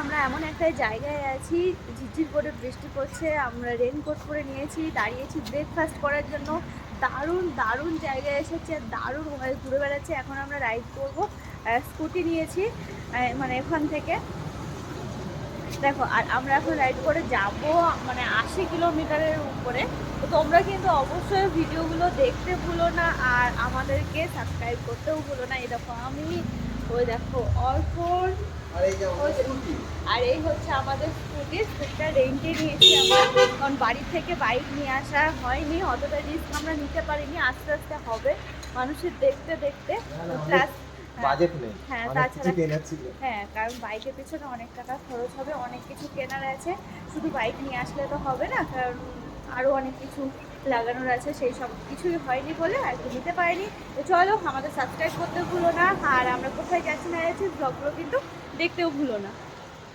আমরা এমন একটা জায়গায় আছি, ঝিরঝির করে বৃষ্টি পড়ছে, আমরা রেনকোট পরে নিয়েছি, দাঁড়িয়েছি ব্রেকফাস্ট করার জন্য। দারুণ দারুণ জায়গায় এসেছে দারুণ ওখানে ঘুরে বেড়াচ্ছে। এখন আমরা রাইড করব স্কুটি নিয়েছি মানে এখান থেকে। দেখো, আর আমরা এখন রাইড করে যাব মানে আশি কিলোমিটারের উপরে। তো তোমরা কিন্তু অবশ্যই ভিডিওগুলো দেখতে ভুলো না আর আমাদেরকে সাবস্ক্রাইব করতেও ভুলো না। এই দেখো, আমি ওই দেখো, অর্পণ আর এই আর হচ্ছে আমাদের স্কুটি স্কুটিটা রেন্টে নিয়েছি আমরা। কারণ বাড়ি থেকে বাইক নিয়ে আসা হয়নি অতটা রিস্ক আমরা নিতে পারিনি আস্তে আস্তে হবে। মানুষের দেখতে দেখতে প্লাস বাজেট নেই। হ্যাঁ, তাছাড়া- হ্যাঁ কারণ বাইকের পেছনে অনেক টাকা খরচ হবে অনেক কিছু কেনার আছে। শুধু বাইক নিয়ে আসলে তো হবে না কারণ আরও অনেক কিছু লাগানোর আছে, সেই সব কিছুই হয়নি বলে আর কি নিতে পারিনি। তো চলো, আমাদের সাবস্ক্রাইব করতে ভুলো না, আর আমরা কোথায় যাচ্ছি না যাচ্ছি ব্লগগুলো কিন্তু দেখতেও ভুলো না।